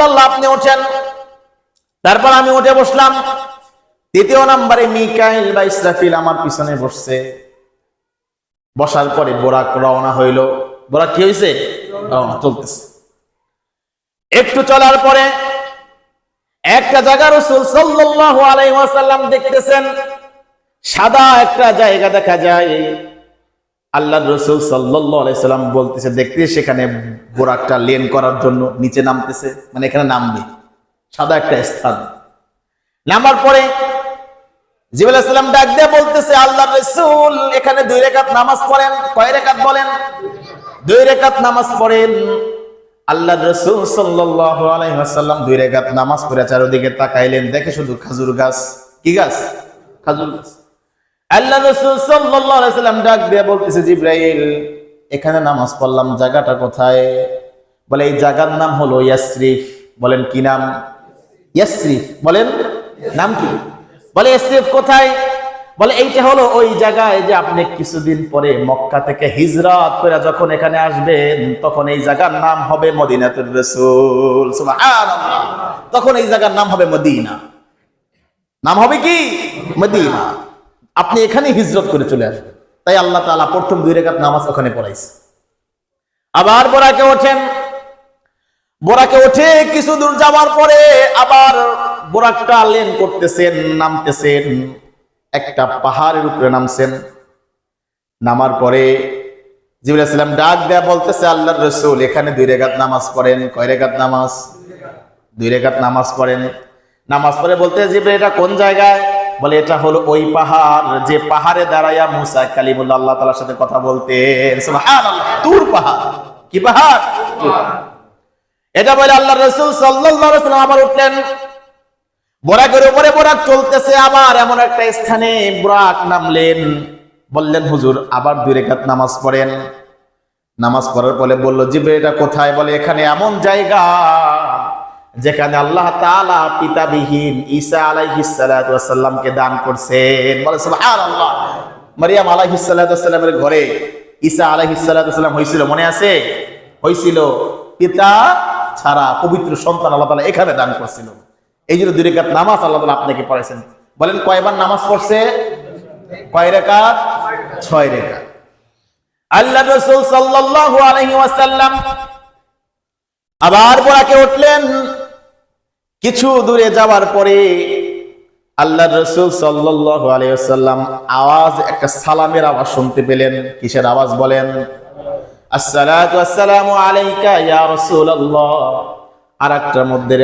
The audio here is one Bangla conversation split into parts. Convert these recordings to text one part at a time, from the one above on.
আপনি ওঠেন তারপর আমি উঠে বসলাম। তৃতীয় নম্বরে মিকাইল বা ইসরাফিল আমার পিছনে বসছে। বসার পরে বোরাক রওনা হইল। বোরাক কি হয়েছে রওনা, চলতেছে। একটু চলার পরে একটা জায়গা রসুল আলাইহি ওয়াসাল্লাম দেখতেছেন। সাদা একটা জায়গা দেখা যায়। আল্লাহ রসুল সাল্লাম বলতেছে, দেখতে সেখানে বোরাকটা লেন করার জন্য নিচে নামতেছে। মানে এখানে নামবে। সাদা একটা স্থান। নামার পরে জিবুল সাল্লাম ডাক দিয়ে বলতেছে আল্লাহ রসুল, এখানে দুই রেখাত নামাজ পড়েন। কয় রেখাত বলেন? দুই রেখাত নামাজ পড়েন। আল্লাহ রসুল আলাইহি দুই রেখাত নামাজ পড়ে চারদিকে তাকাইলেন। দেখে শুধু খাজুর গাছ। কি গাছ? খাজুর গাছ। আল্লাহ রসুল সাল্লাম ডাক দিয়ে বলতেছে, জিব্রাইল, এখানে নামাজ পড়লাম, জায়গাটা কোথায়? বলে, এই জায়গার নাম হলো ইয়াসরিফ। বলেন, কি নাম? ইয়াসরিফ। বলেন, নাম কি? বলে, ইয়াসরিফ কোথায়? বলে, এইটা হলো ওই জায়গায় যে আপনি কিছুদিন পরে মক্কা থেকে হিজরত করে যখন এখানে আসবেন, তখন এই জায়গার নাম হবে মদিনাতুর রাসূল। তখন এই জায়গার নাম হবে মদিনা। নাম হবে কি? মদিনা। আপনি এখানে হিজরত করে চলে আসবেন তাই আল্লাহ তাআলা প্রথম দুই রেখাত নামাজ ওখানে পড়াইছে। আবার বোরাকে ওঠেন। বোরাকে ওঠে কিছু দূর যাওয়ার পরে আবার বোরাকটা লেন করতেছেন, নামতেছেন। একটা পাহাড়ের উপরে নামছেন। নামার পরে জিবুল ডাক দেয়া বলতেছে, আল্লাহর রসুল, এখানে দুই রেখাত নামাজ পড়েন। কয় রেখাত নামাজ? দুই রেখাত নামাজ পড়েন। নামাজ পড়ে বলতে জিবরে এটা কোন জায়গায়? বলে, এটা হলো ওই পাহাড় যে পাহাড়ে দাঁড়াইয়া মুসা কালিমুল্লাহ আল্লাহ তাআলার সাথে কথা সুবহানাল্লাহ। তুর পাহাড়। কি পাহাড়? এটা বলে আল্লাহ রসুল সাল্লাম আবার উঠলেন। বোরাকের উপরে বোরাক চলতেছে, আবার এমন একটা স্থানে বোরাক নামলেন। বললেন, হুজুর, আবার দুই রেখাত নামাজ পড়েন। নামাজ পড়ার পরে বলল জিবে এটা কোথায়? বলে, এখানে এমন জায়গা যেখানে আল্লাহ তাআলা পিতাবিহীন ঈসা আলাইহিস সালাতু দান করছেন। মারিয়াম আলাইহিস ঘরে ঈসা আলাইহিস সালাতু ওয়াসাল্লাম হয়েছিল মনে আছে? হয়েছিল পিতা ছাড়া পবিত্র সন্তান আল্লাহ তাআলা এখানে দান করছিল। এই জন্য দুই রেখাত নামাজ আল্লাহ তাআলা আপনাকে পড়েছেন বলেন কয়বার নামাজ পড়ছে? কয় রেখাত? ছয় রেখাত। আল্লাহ রাসূল সাল্লাল্লাহু আলাইহি ওয়াসাল্লাম আবার বোরাকে উঠলেন। কিছু দূরে যাওয়ার পরে আল্লাহ রসুল আলাইহি আওয়াজ, একটা সালামের আওয়াজ শুনতে পেলেন। কিসের আওয়াজ বলেন? আসসালামু আলাইকা মধ্যে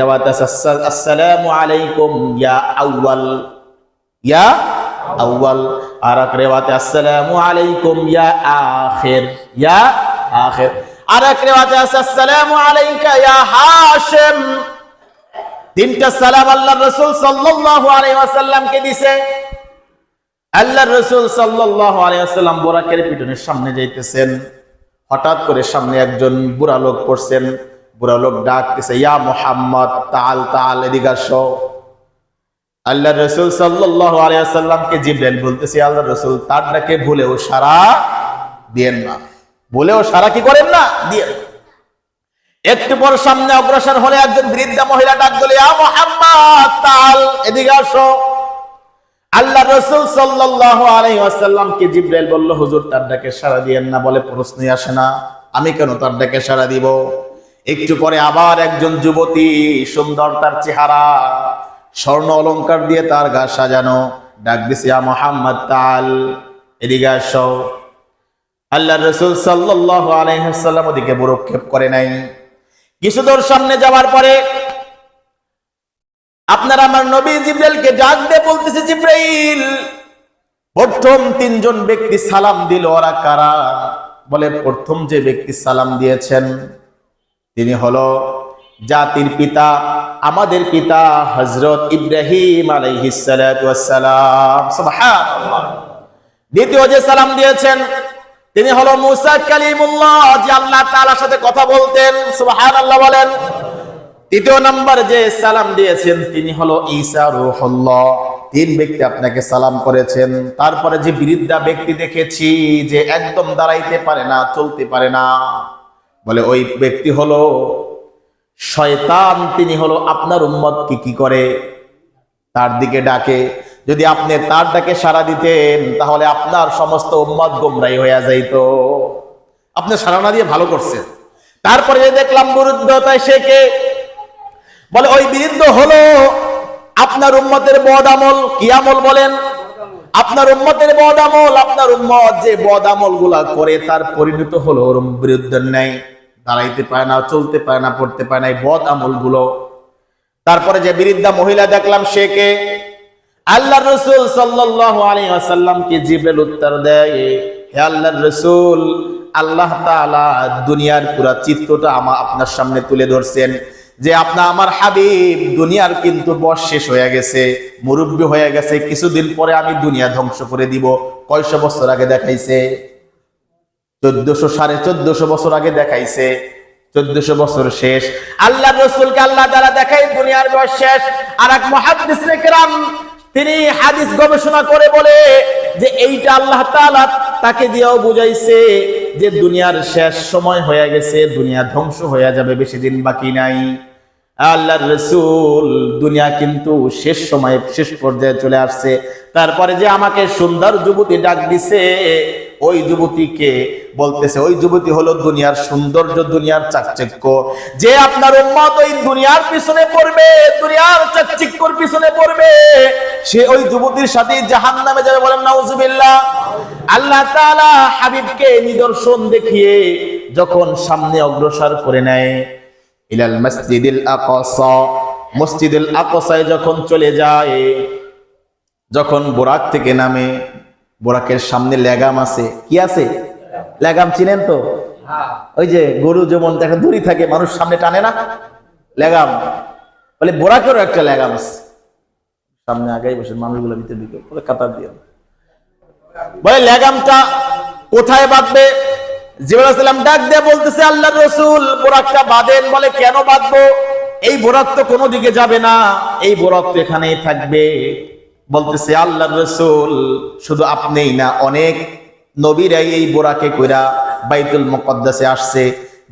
ইয়া আউয়াল। ইয়া আউয়াল। রেওয়াতে আলাইকুম ইয়া ইয়া রেওয়াতে আছে, আসসালামু আলাইকা ইয়া হাশিম। তিনটা সালাম আল্লাহ রসুল সাল্লাল্লাহু আলাইহি ওয়াসাল্লামকে দিছে। আল্লাহ রসুল সাল্লাল্লাহু আলাইহি ওয়াসাল্লাম বোরাকের পিটনের সামনে যাইতেছেন। হঠাৎ করে সামনে একজন বুড়া লোক পড়ছেন। বুড়া লোক ডাকতেছে, ইয়া মোহাম্মদ, তাল তাল, এদিকে আসো। আল্লাহ রসুল সাল্লাল্লাহু আলাইহি ওয়াসাল্লামকে জিব্রাইল বলতেছে আল্লাহ রসুল, তার ডাকে ভুলেও সারা দিয়েন না। ভুলেও সারা কি করেন না? দিয়ে একটু পর সামনে অগ্রসর হলে একজন বৃদ্ধা মহিলা ডাক দিল এদিকে আসো। আল্লাহ রসুল ওয়াসাল্লামকে জিব্রাইল বলল, হুজুর, তার ডাকে সাড়া দিয়েন না বলে প্রশ্নই আসে না। আমি কেন তার ডাকে সাড়া দিব? একটু পরে আবার একজন যুবতী সুন্দর তার চেহারা, স্বর্ণ অলংকার দিয়ে তার গা সাজানো, ডাক দিছে মুহাম্মদ, তাল, এদিকে আসো। আল্লাহ রসুল সাল্লাল্লাহু আলাইহি ওয়াসাল্লাম ওদিকে বুরক্ষেপ করে নাই। কিছু দূর সামনে যাওয়ার পরে আপনার আমার নবী জিব্রাইলকে ডাক দিয়ে বলতেছে জিব্রাইল, প্রথম তিনজন ব্যক্তি সালাম দিল, ওরা কারা? বলে, প্রথম যে ব্যক্তি সালাম দিয়েছেন তিনি হলো জাতির পিতা, আমাদের পিতা হজরত ইব্রাহিম আলাইহিস সালাতু ওয়াস সালাম। সুবহানাল্লাহ। দ্বিতীয় যে সালাম দিয়েছেন তিনি হলো মুসা কালিমুল্লাহ, যে আল্লাহ তাআলার সাথে কথা বলতেন, সুবহানাল্লাহ বলেন। তৃতীয় নাম্বার যে সালাম দিয়েছেন, তিনি হলো ঈসা রূহুল্লাহ। তিন ব্যক্তি আপনাকে সালাম করেছেন। তারপরে যে বৃদ্ধা ব্যক্তি দেখেছি, যে একদম দাঁড়াইতে পারে না, চলতে পারে না। বলে ওই ব্যক্তি হলো শয়তান, তিনি হলো আপনার উম্মত কি কি করে? তার দিকে ডাকে। যদি আপনি তার ডাকে সাড়া দিতেন, তাহলে আপনার সমস্ত উম্মত গোমরাই হইয়া যাইত। আপনি সাড়া না দিয়ে ভালো করছেন। তারপরে দেখলাম বিরুদ্ধতায় সে কে? বলে, ওই বিরুদ্ধ হলো আপনার উম্মতের বদ আমল। কি আমল বলেন? আপনার উম্মতের বদ আমল, আপনার উম্মত যে বদ আমলগুলা করে তার পরিণত হলো ওর বিরুদ্ধ নেই। দাঁড়াইতে পারে না, চলতে পারে না, পড়তে পারে না, এই বদ আমলগুলো তারপরে যে বিরুদ্ধা মহিলা দেখলাম সে কে? আল্লাহ রসুল সাল্লাল্লাহু আলাইহি ওয়াসাল্লামকে জিবরাইল উত্তর দেয়, হে আল্লাহর রসুল, আল্লাহ তাআলা দুনিয়ার পুরা চিত্রটা আমা আপনার সামনে তুলে ধরছেন যে আপনা আমার হাবিব দুনিয়ার কিন্তু বস শেষ হয়ে গেছে, মুরব্বী হয়ে গেছে, কিছুদিন পরে আমি দুনিয়া ধ্বংস করে দিব। কয়শো বছর আগে দেখাইছে, চোদ্দশো সাড়ে চোদ্দশো বছর আগে দেখাইছে, চোদ্দশো বছর শেষ। আল্লাহ রসুলকে আল্লাহ দ্বারা দেখাই দুনিয়ার বয়স শেষ। আর এক মহাদিস তিনি হাদিস গবেষণা করে বলে যে এইটা আল্লাহ তাকে দিয়েও বুঝাইছে যে দুনিয়ার শেষ সময় হয়ে গেছে, দুনিয়া ধ্বংস হয়ে যাবে, বেশি দিন বাকি নাই। আল্লাহর রসুল দুনিয়া কিন্তু শেষ সময়ে, শেষ পর্যায়ে চলে আসছে। তারপরে যে আমাকে সুন্দর যুবতী ডাক দিছে ওই যুবতীকে বলতেছে, ওই যুবতী হলো দুনিয়ার সৌন্দর্য, দুনিয়ার চাকচিক্য। যে আপনার উম্মত ওই দুনিয়ার পিছনে পড়বে, দুনিয়ার চাকচিক্যর পিছনে পড়বে। সে ওই যুবতীর সাথে জাহান নামে যাবে বলেন, নাউজুবিল্লাহ। আল্লাহ তাআলা হাবিবকে নিদর্শন দেখিয়ে যখন সামনে অগ্রসর করে নেয়, ইলাল মসজিদুল আকসা। মসজিদুল আকসায় যখন চলে যায়, যখন বোরাক থেকে নামে বোরাকের সামনে লেগাম আছে। কি আছে? লেগাম চিনেন তো? ওই যে গরু যেমন একটা দড়ি থাকে, মানুষ সামনে টানে না? লেগাম। বলে বোরাকেরও একটা লেগাম আছে। সামনে আগাই বসে মানুষগুলো ভিতরে ঢুকে বলে কাতার দিয়ে বলে লেগামটা কোথায় বাঁধবে? জিবরাইল ডাক দিয়ে বলতেছে আল্লাহ রসুল, বোরাকটা বাঁধেন। বলে, কেন বাঁধবো? এই বোরাক তো কোনো দিকে যাবে না। এই বোরাক তো এখানেই থাকবে। বলতেছে, আল্লাহ রসুল, শুধু আপনিই না, অনেক নবীরাই এই বোরাকে কইরা বাইতুল মুকদ্দাসে আসছে।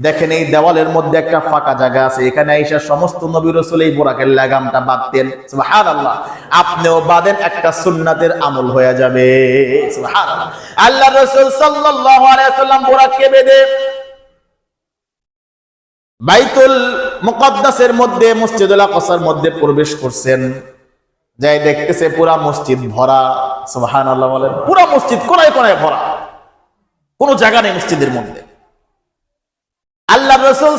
দেখেন এই দেওয়ালের মধ্যে একটা ফাঁকা জায়গা আছে, এখানে এসে সমস্ত নবী রসুল এই বোরাকের লাগামটা বাঁধতেন। সুবহানাল্লাহ, আপনিও বাঁধেন, একটা সুন্নাতের আমল হয়ে যাবে। আল্লাহ রসুল সাল্লাম বোরাককে বেঁধে বাইতুল মুকদ্দাসের মধ্যে, মসজিদুল আকসার মধ্যে প্রবেশ করছেন। যাই দেখতেছে পুরা মসজিদ ভরা, সুবহানাল্লাহ বলেন পুরা মসজিদ কোনায় কোনায় ভরা? কোনো জায়গা নেই মসজিদের মধ্যে। আল্লাহ রসুল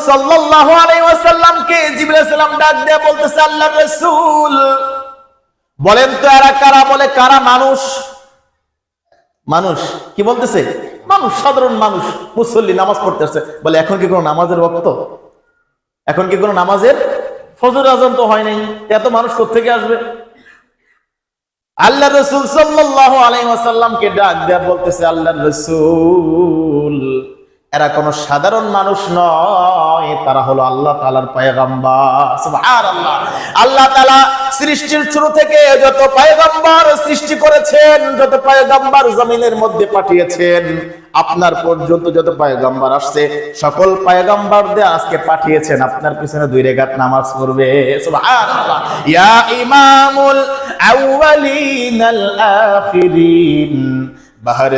ডাক দিয়ে বলতেছে আল্লাহ বলেন তো এরা কারা বলে, কারা মানুষ? মানুষ? কি বলতেছে? মানুষ, সাধারণ মানুষ, মুসল্লি নামাজ পড়তেছে বলে, এখন কি কোনো নামাজের বক্ত এখন কি কোনো নামাজের? ফজর আজান তো হয় নাই। এত মানুষ কোথেকে আসবে? আল্লাহ রসুল সাল্লাহ আলাই ওয়াসাল্লামকে ডাক দেয়া বলতেছে আল্লাহ রসুল। এরা কোন সাধারণ মানুষ নয়। তারা হলো আল্লাহ তাআলার পয়গম্বর। সুবহানাল্লাহ। আল্লাহ তালা সৃষ্টির শুরু থেকে যত পয়গম্বর সৃষ্টি করেছেন, যত পয়গম্বর জমিনের মধ্যে পাঠিয়েছেন, আপনার পর্যন্ত যত পায়গাম্বার আসছে, সকল পয়গম্বরদের আজকে পাঠিয়েছেন। আপনার পিছনে দুই রেখাত নামাজ পড়বে। ইয়া ইমামুল আউয়ালিন আখিরিন। বাহার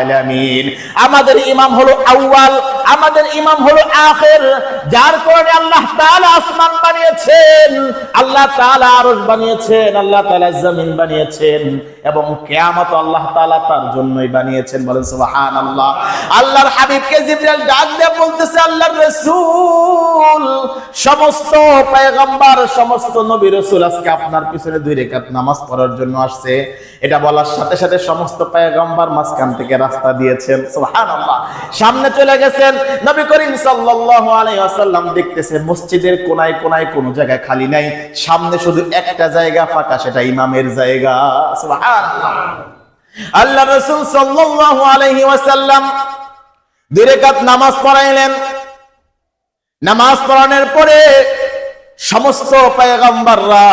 আলামিন আমাদের ইমাম হলো আউয়াল, আমাদের ইমাম হলো আখির, যার কারণে আল্লাহ তাআলা আসমান বানিয়েছেন, আল্লাহ তাআলা আরশ বানিয়েছেন, আল্লাহ তাআলা জমিন বানিয়েছেন, এবং কিয়ামত আল্লাহ তাআলা তার জন্যই বানিয়েছেন। বলেন সুবহানাল্লাহ। আল্লাহর হাবিবকে জিবরাইল ডাক দিয়ে বলতেছে, আল্লাহর রাসূল, সমস্ত পয়গম্বর, সমস্ত নবী রাসূল আজকে আপনার পিছনে দুই রাকাত নামাজ পড়ার জন্য আসছে। এটা বলার সাথে সাথে সমস্ত পয়গম্বর মাঝখান থেকে রাস্তা দিয়েছেন। সুবহানাল্লাহ। সামনে চলে গেছেন। নবী করিম সাল্লাল্লাহু আলাইহি ওয়াসাল্লাম দেখতেছে মসজিদের কোনায় কোনায় কোনো জায়গা খালি নাই। সামনে শুধু একটা জায়গা, ফাঁকা সেটা ইমামের জায়গা। সুবহানাল্লাহ। আল্লাহ রাসূল সাল্লাল্লাহু আলাইহি ওয়াসাল্লাম দুই রাকাত নামাজ পড়াইলেন। নামাজ পড়ানোর পরে সমস্ত পয়গম্বররা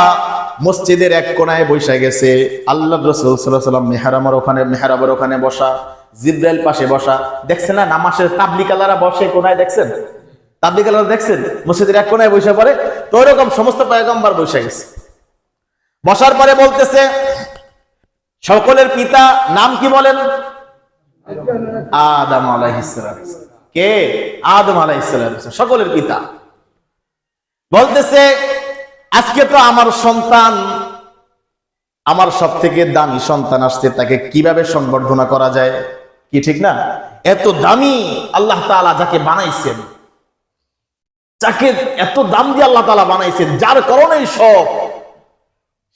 মসজিদের এক কোনায় বসে গেছে। আল্লাহ রসুল সাল্লাহ সাল্লাম ওখানে মেহরাবের ওখানে বসা, জিব্রাইল পাশে বসা। দেখছেন না, নামাজের তাবলিকালারা বসে কোনায় দেখছেন? তাবলিগ আল্লাহ দেখছেন? মসজিদের এক কোনায় বসে পড়ে, তো ওইরকম সমস্ত পয়গম্বর বসে গেছে। বসার পরে বলতেছে, সকলের পিতা নাম কি বলেন? আদম আলাইহিসসালাম কে? আদম আলাইহিসসালাম সকলের পিতা। বলতেছে আজকে তো আমার সন্তান, আমার সব থেকে দামি সন্তান আসছে, তাকে কীভাবে সংবর্ধনা করা যায়? কি ঠিক না? এত দামি আল্লাহ তাআলা যাকে বানাইছেন, যাকে এত দাম দিয়ে আল্লাহ তাআলা বানাইছেন, যার কারণেই সব,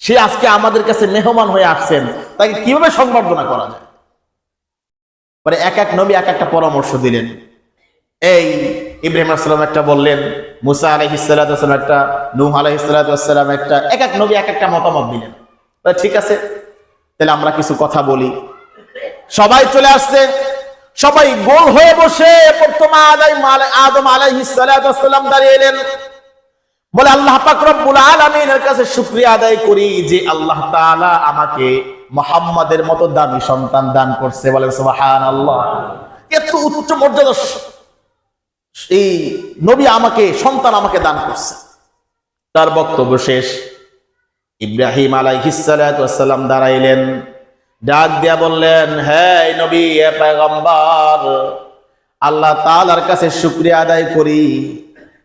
সে আজকে আমাদের কাছে মেহমান হয়ে আসছেন, তাকে কীভাবে সংবর্ধনা করা যায়? পরে এক এক নবী এক একটা পরামর্শ দিলেন। এই ইব্রাহিম আসসালাম একটা বললেন মুসা আলহিসাল্লাম একটা, নুহ আলহিসাল্লাম একটা, এক এক নবী এক একটা মতামত দিলেন। ঠিক আছে, তাহলে আমরা কিছু কথা বলি। সবাই চলে আসছে, সবাই গোল হয়ে বসে প্রথমে আদম দাঁড়িয়ে এলেন। বলে আল্লাহ পাক রব্বুল আলামিনের কাছে শুকরিয়া আদায় করি যে আল্লাহ তাআলা আমাকে মুহাম্মাদের মতো দামি সন্তান দান করছে বলেন সুবহানাল্লাহ। এত উচ্চ মর্যাদা এই নবী আমাকে, সন্তান আমাকে দান করছে। তার বক্তব্য শেষ। ইব্রাহিম আলাইহিসসালাম দাঁড়াইলেন, ডাক দিয়া বললেন হ্যাঁ নবী, এ পয়গম্বর, আল্লাহ তাআলার কাছে শুকরিয়া আদায় করি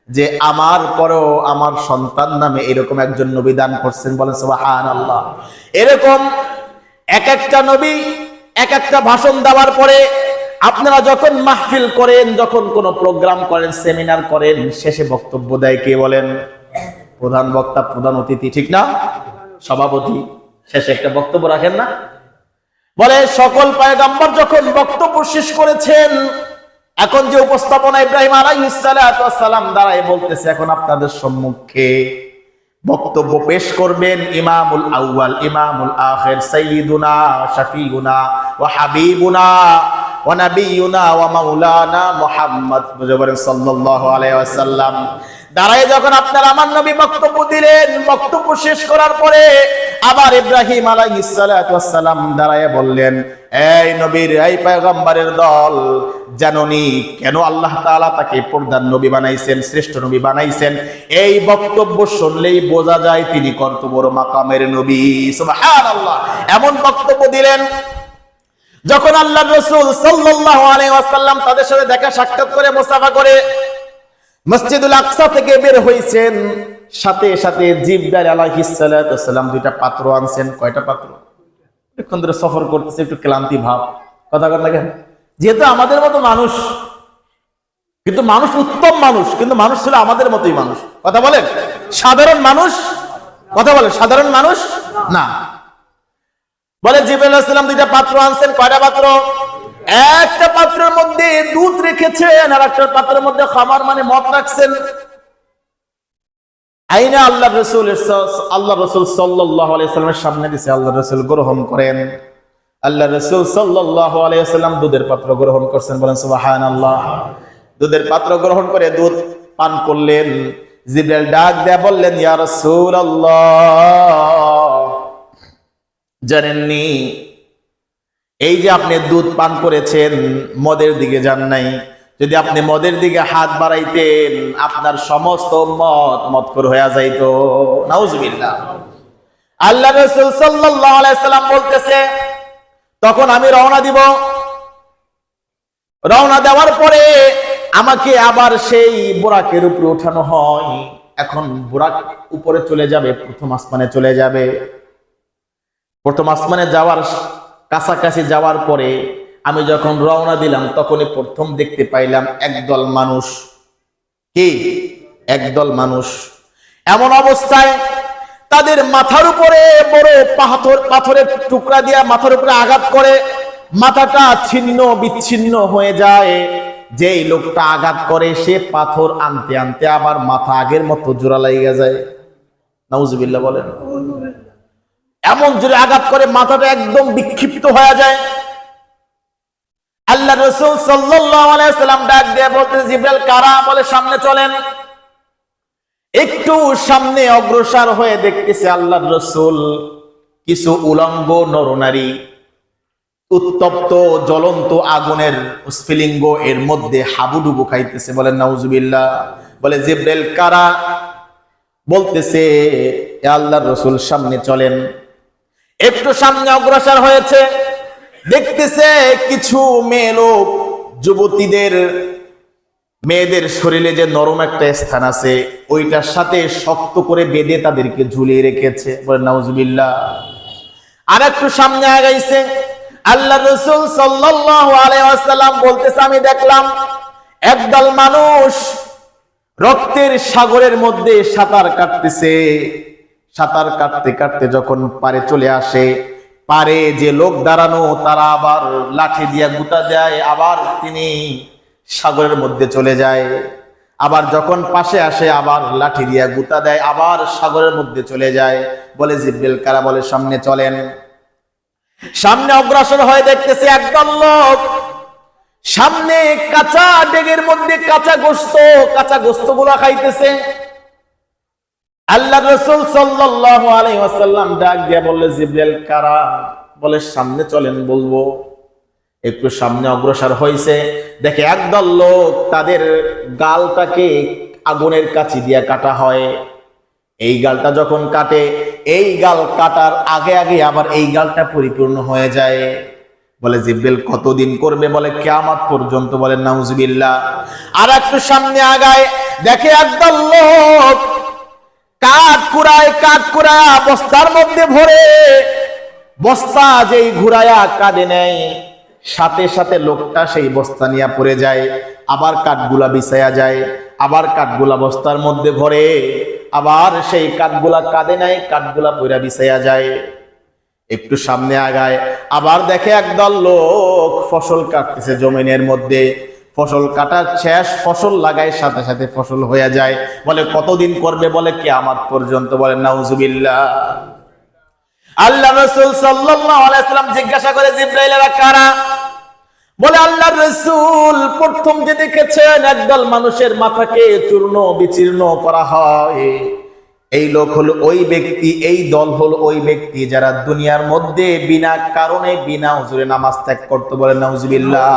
যে আমার পরেও আমার সন্তান নামে এরকম একজন নবী দান করছেন। বলেন আল্লাহ এরকম এক একটা নবী এক একটা ভাষণ দেওয়ার পরে আপনারা যখন মাহফিল করেন, যখন কোনো প্রোগ্রাম করেন, সেমিনার করেন, শেষে বক্তব্য দেয় কে বলেন? প্রধান বক্তা, প্রধান অতিথি, ঠিক না? সভাপতি, শেষে একটা বক্তব্য রাখেন না? বলে, সকল পায়গাম্বর যখন বক্তব্য শেষ করেছেন, এখন যে উপস্থাপনা ইব্রাহিম আলাইহিসসালাম দ্বারাই বলতেছে, এখন আপনাদের সম্মুখে বক্তব্য পেশ করবেন ইমামুল আউয়াল, ইমামুল আখির, সাইয়্যিদুনা, শাফিউনা ওয়া হাবিবুনা। সাল্লাল্লাহু আলাইহি ওয়াসাল্লাম। দাঁড়ায় যখন আপনার আমার নবী বক্তব্য দিলেন, বক্তব্য শেষ করার পরে আবার ইব্রাহিম দাঁড়ায় বললেন, এই নবীর, এই পয়গম্বরের দল জাননি কেন আল্লাহ তাআলা তাকে প্রধান নবী বানাইছেন, শ্রেষ্ঠ নবী বানাইছেন, এই বক্তব্য শুনলেই বোঝা যায় তিনি কত বড় মাকামের নবী। সুবহানাল্লাহ। এমন বক্তব্য দিলেন যখন আল্লাহ রসুল সাল্লাল্লাহু আলাইহি ওয়াসাল্লাম তাদের সাথে দেখা সাক্ষাৎ করে, মুসাফা করে, মসজিদুল আকসা থেকে বের হয়েছেন সাথে সাথে জিবদার আলাইহিস সালাম দুইটা পাত্র আনছেন। কয়টা পাত্র? অনেকক্ষণ ধরে সফর করতেছে, একটু ক্লান্তি ভাব। কথা কথা দেখেন যেহেতু আমাদের মতো মানুষ, কিন্তু মানুষ উত্তম মানুষ, কিন্তু মানুষ ছিল আমাদের মতোই মানুষ। কথা বলেন? সাধারণ মানুষ? কথা বলেন, সাধারণ মানুষ? না। বলে জিবরাইল আলাইহিস দুইটা পাত্র আনছেন। কয়টা পাত্র? একটা পাত্রের মধ্যে দুধ রেখেছেন, আর একটা পাত্রের মধ্যে খামার মানে মদ রাখছেন। আইনা আল্লাহ রসুল আল্লাহ রসুল সাল্লাহ আলাইসাল্লামের সামনে দিছে আল্লাহ রসুল গ্রহণ করেন। আল্লাহ রসুল সাল্লাহ আলাইসাল্লাম দুধের পাত্র গ্রহণ করছেন, বলেন সুবাহান আল্লাহ দুধের পাত্র গ্রহণ করে দুধ পান করলেন। জিব্রাইল ডাক দেয়া বললেন, ইয়া রসুল আল্লাহ জানেননি? এই যে আপনি দুধ পান করেছেন, মদের দিকে যান নাই। যদি আপনি মদের দিকে হাত বাড়াইতেন, আপনার সমস্ত মত মতকর হয়ে যাইত। নাউজুবিল্লাহ। আল্লাহ রাসূল সাল্লাম বলতেছে, তখন আমি রওনা দিব। রওনা দেওয়ার পরে আমাকে আবার সেই বোরাকের উপরে ওঠানো হয়। এখন বোরাক উপরে চলে যাবে, প্রথম আসমানে চলে যাবে। প্রথম আসমানে যাওয়ার কাছাকাছি যাওয়ার পরে আমি যখন রওনা দিলাম, তখনই প্রথম দেখতে পাইলাম একদল মানুষ। কি? একদল মানুষ। এমন অবস্থায় তাদের মাথার উপরে বড় পাথর, পাথরের টুকরা দিয়ে মাথার উপরে আঘাত করে, মাথাটা ছিন্ন বিচ্ছিন্ন হয়ে যায়। যেই লোকটা আঘাত করে, সে পাথর আনতে আনতে আবার মাথা আগের মতো জোড়া লাগিয়ে যায়। নাউজুবিল্লাহ বলেন। এমন জোরে আঘাত করে মাথাটা একদম বিক্ষিপ্ত হয়ে যায়। আল্লাহ রসুল সাল্লাম ডাক দিয়ে বলতে জিব্রাইল, কারা? বলে সামনে চলেন। একটু সামনে অগ্রসর হয়ে দেখতেছে আল্লাহ রসুল কিছু উলঙ্গ নরনারী, উত্তপ্ত, জ্বলন্ত আগুনের স্ফিলিঙ্গ এর মধ্যে হাবুডুবু খাইতেছে। বলেন নাউজুবিল্লাহ। বলে জিব্রেল কারা? বলতেছে, "এ আল্লাহর রসুল, সামনে চলেন। একটু সামনে অগ্রসর হয়েছে। দেখতেছে কিছু মেয়ে লোক, যুবতীদের, মেয়েদের শরীরে যে নরম একটা স্থান আছে, ওইটার সাথে শক্ত করে বেঁধে তাদেরকে ঝুলিয়ে রেখেছে। আর একটু সামনে আগাইছে। আল্লাহ রসুল ওয়াসাল্লাম বলতেছে, আমি দেখলাম একদল মানুষ রক্তের সাগরের মধ্যে সাঁতার কাটতেছে। সাঁতার কাটতে কাটতে যখন পারে চলে আসে, পারে যে লোক দাঁড়ানো, তারা আবার লাঠি দিয়া গুতা দেয়, আবার তিনি সাগরের মধ্যে চলে যায়। আবার যখন পাশে আসে, আবার লাঠি দিয়া গুতা দেয়, আবার সাগরের মধ্যে চলে যায়। বলে জিব্রেল, কারা বলে, সামনে চলেন। সামনে অগ্রসর হয়ে, দেখতেছে একদল লোক। সামনে কাঁচা ডেগের মধ্যে কাঁচা গোস্ত কাঁচা গোস্তগুলা খাইতেছে। আল্লাহ রসুল সাল্লাল্লাহু আলাইহি ওয়াসাল্লাম ডাক দিয়া বললে জিব্রাইল কারা? বলে, সামনে চলেন বলব। একটু সামনে অগ্রসর হয়েছে দেখে একদল লোক তাদের গালটাকে আগুনের কাছে দিয়া কাটা হয়। এই গালটা যখন কাটে, এই গাল কাটার আগে আগে আবার এই গালটা পরিপূর্ণ হয়ে যায়। বলে জিব্বেল কতদিন করবে? বলে, কেয়ামত পর্যন্ত। বলে, নাউজুবিল্লাহ। আর একটু সামনে আগায়, দেখে একদল লোক কাঠ কুড়ায়, কাঠ কুড়ায়া বস্তার মধ্যে ভরে। বস্তা যেই ঘুরায়া কাঁদে নেয়, সাথে সাথে লোকটা সেই বস্তা নিয়ে পড়ে যায়। আবার কাঠগুলা বিছায়া যায়, আবার কাঠগুলা বস্তার মধ্যে ভরে। আবার সেই কাঠগুলা কাঁদে নেয়, কাঠগুলা পইরা বিছায়া যায়। একটু সামনে আগায়, আবার দেখে একদল লোক ফসল কাটতেছে জমিনের মধ্যে। ফসল কাটার শেষ ফসল লাগায় সাথে সাথে ফসল হয়ে যায়। বলে, কতদিন করবে? বলে কে আমার পর্যন্ত। বলে, নাউজুবিল্লাহ। আল্লাহ রসুল সাল্লাম জিজ্ঞাসা করে জিব্রাইলেরা কারা? বলে, আল্লাহ রসুল প্রথম যে দেখেছেন, একদল মানুষের মাথাকে চূর্ণ বিচীর্ণ করা হয়। এই লোক হলো ওই ব্যক্তি, এই দল হলো ওই ব্যক্তি যারা দুনিয়ার মধ্যে বিনা কারণে, বিনা হুজুরে নামাজ ত্যাগ করতে বলে, নাউজুবিল্লাহ।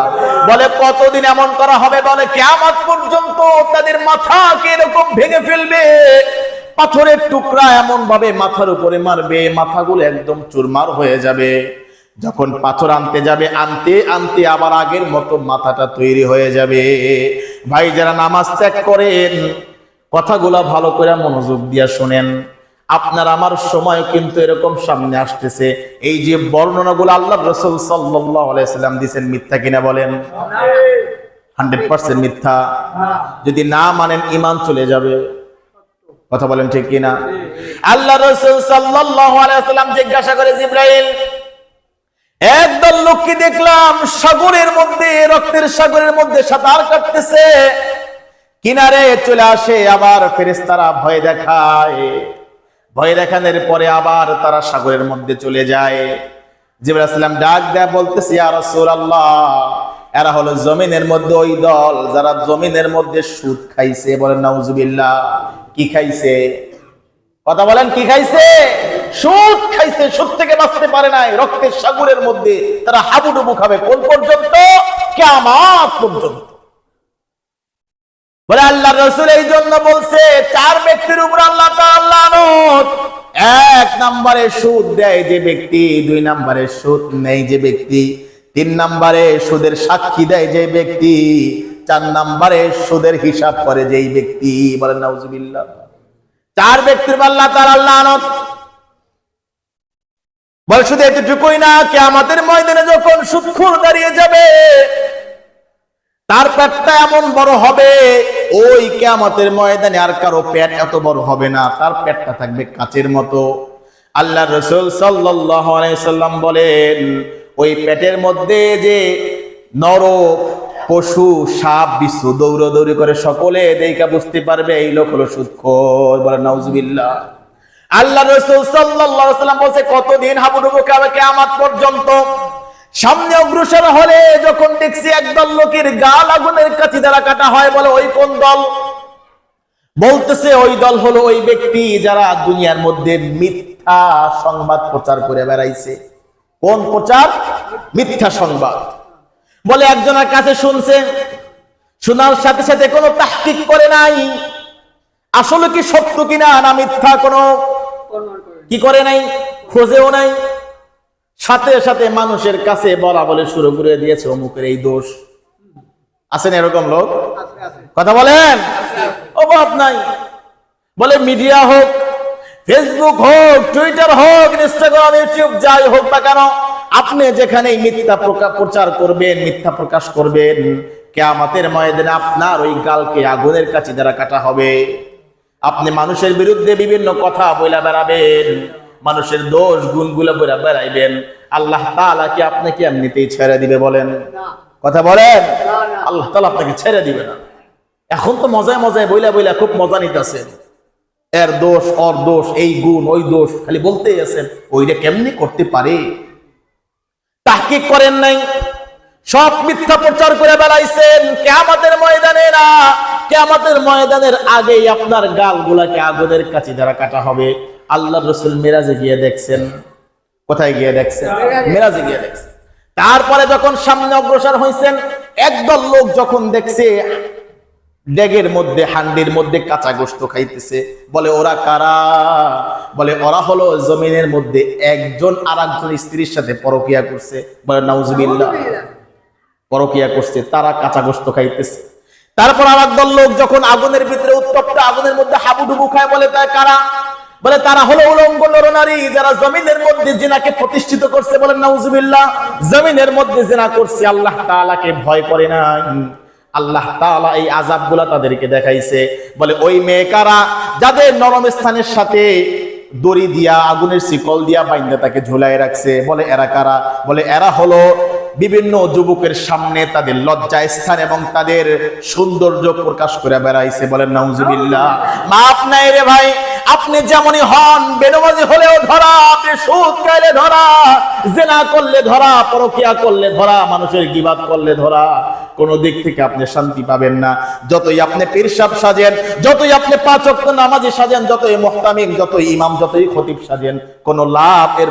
বলে, কতদিন এমন করা হবে? বলে কেমন পর্যন্ত তাদের মাথাকে এরকম ভেঙে ফেলবে? পাথরের টুকরা এমন ভাবে মাথার উপরে মারবে, মাথাগুলো একদম চুরমার হয়ে যাবে। যখন পাথর আনতে যাবে, আনতে আনতে আবার আগের মতো মাথাটা তৈরি হয়ে যাবে। ভাই, যারা নামাজ ত্যাগ করেন কথাগুলা ভালো করে মনোযোগ দিয়া শোনেন। আপনার আমার সময় কিন্তু এরকম সামনে আসতেছে। এই যে বর্ণনাগুলো আল্লাহ রসুল সাল্লাম দিচ্ছেন মিথ্যা কিনা বলেন? হান্ড্রেড পার্সেন্ট মিথ্যা। যদি না মানেন ইমান চলে যাবে। কথা বলেন ঠিক কিনা? আল্লাহ রসুল সাল্লাম জিজ্ঞাসা করে জিব্রাইল, একদল লোককে দেখলাম সাগরের মধ্যে, রক্তের সাগরের মধ্যে সাঁতার কাটতেছে। কিনারে চলে আসে, আবার ফেরেস্তারা ভয় দেখায়। ভয় দেখানোর পরে আবার তারা সাগরের মধ্যে চলে যায়। জিবরাইল ডাক দেয়া বলতেছে আর আল্লাহ এরা হলো জমিনের মধ্যে ওই দল, যারা জমিনের মধ্যে সুদ খাইছে। বলেন, নাউজুবিল্লাহ, কি খাইছে? কথা বলেন, কি খাইছে? সুদ খাইছে, সুদ থেকে বাঁচতে পারে নাই। রক্তের সাগরের মধ্যে তারা হাবুডুবু খাবে। কোন পর্যন্ত? কেমন পর্যন্ত। বলে আল্লাহ রসুল এই জন্য বলছে, চার ব্যক্তির উপর আল্লাহ এক নম্বরে সুদ দেয় যে ব্যক্তি, দুই নম্বরে সুদ নেই যে ব্যক্তি, তিন নম্বরে সুদের সাক্ষী দেয় যে ব্যক্তি, চার নম্বরে সুদের হিসাব করে যেই ব্যক্তি বলেন নাউজুবিল্লাহ। চার ব্যক্তির আল্লাহ তাআলা লানত। বল, শুধু এতটুকুই না কে আমাদের ময়দানে যখন সুদখুর দাঁড়িয়ে যাবে তার পেটটা এমন বড় হবে, ওই কেয়ামতের ময়দানে আর কারও পেট এত বড় হবে না, তার পেটটা থাকবে কাচের মতো। আল্লাহ রসুল সাল্লাম বলেন, ওই পেটের মধ্যে যে নর পশু, সাপ বিশ্ব দৌড়দৌড়ি করে সকলে দেখা বুঝতে পারবে, এই লোক হলো সুৎখর বলে নাউজুবিল্লাহ। আল্লাহ রসুল সাল্লাম বলছে, কতদিন হাবুডুবু খাবে কেয়ামত পর্যন্ত সামনে অগ্রসর হলে যখন দেখছি একদল লোকের গাল আগুনের কাছে দ্বারা কাটা হয় বলে ওই কোন দল? বলতেছে ওই দল হলো ওই ব্যক্তি যারা দুনিয়ার মধ্যে মিথ্যা সংবাদ প্রচার করে বেড়াইছে। কোন প্রচার? মিথ্যা সংবাদ। বলে একজনের কাছে শুনছে শোনার সাথে সাথে কোনো তাহকিক করে নাই। আসলে কি সত্য কিনা? না মিথ্যা কোনো কি করে নাই? খোঁজেও নাই। সাথে সাথে মানুষের কাছে বলা বলে শুরু করে দিয়েছে অমুকের এই দোষ। আছেন এরকম লোক? কথা বলেন? অভাব নাই। বলে মিডিয়া হোক, ফেসবুক হোক, টুইটার হোক, ইনস্টাগ্রাম, ইউটিউব, যাই হোক না কেন, আপনি যেখানে মিথ্যা প্রচার করবেন, মিথ্যা প্রকাশ করবেন, কেয়ামতের ময়দানে আপনার ওই গালকে আগুনের কাছে দ্বারা কাটা হবে। আপনি মানুষের বিরুদ্ধে বিভিন্ন কথা বইলা বেড়াবেন। মানুষের দোষ গুণগুলো বইলা বেড়াইবেন। আল্লাহ তাআলা কি আপনাকে এমনিতেই ছেড়ে দিবে বলেন? কথা বলেন? আল্লাহ তাআলা আপনাকে ছেড়ে দিবে না। এখন তো মজায় মজায় বইলা বইলা খুব মজা নিতেছেন। এর দোষ ওর দোষ এই গুণ ওই দোষ খালি বলতেই আছেন ওইটা কেমনি করতে পারে? তাহকিক করেন নাই। সব মিথ্যা প্রচার করে বেড়াইছেন। কেয়ামতের ময়দানে না কেয়ামতের ময়দানের আগেই আপনার গালগুলাকে আগুনের কাছে দ্বারা কাটা হবে। আল্লাহ রসুল মেরাজে গিয়ে দেখছেন। কোথায় গিয়ে দেখছেন? মেরাজে গিয়ে দেখছেন। তারপরে যখন সামনে অগ্রসর হয়েছেন একদল লোক যখন দেখছে ডেগের মধ্যে হান্ডির মধ্যে কাঁচা গোস্ত খাইতেছে বলে ওরা কারা? বলে ওরা হলো জমিনের মধ্যে একজন আর একজন স্ত্রীর সাথে পরকিয়া করছে। বলে নাউজুবিল্লাহ পরকিয়া করছে তারা কাঁচা গোস্ত খাইতেছে। তারপর আর একদল লোক যখন আগুনের ভিতরে উত্তপ্ত আগুনের মধ্যে হাবুডুবু খায় বলে তাই কারা? বলে, তারা হলো উলঙ্গ নরনারী যারা জমিনের মধ্যে জেনাকে প্রতিষ্ঠিত করছে বলে নাউজুবিল্লাহ। জমিনের মধ্যে জেনা করছে, আল্লাহ তাআলাকে ভয় করে নাই। আল্লাহ তাআলা এই আযাবগুলা তাদেরকে দেখাইছে। বলে, ওই মেয়ে কারা? যাদের নরম স্থানের সাথে দড়ি দিয়া, আগুনের শিকল দিয়া বাইন্দা তাকে ঝুলাই রাখছে। বলে, এরা কারা? বলে, এরা হলো বিভিন্ন যুবকের সামনে তাদের লজ্জা স্থান এবং তাদের সৌন্দর্য প্রকাশ করে বেড়াইছে। বলেন মাপ নাই রে ভাই, আপনি যেমনই হন, বেনমাজি হলেও ধরা আপনি সুদ খাইলে ধরা, জেনা করলে ধরা, পরকিয়া করলে ধরা, মানুষের গিবাদ করলে ধরা, কোন দিক থেকে আপনি শান্তি পাবেন না। যতই আপনি পীরসাব সাজেন, যতই আপনি পাঁচ ওয়াক্ত নামাজি সাজেন, যতই মোহতামিম, যতই ইমাম, যতই খতিব সাজেন, কোনো লাভ এর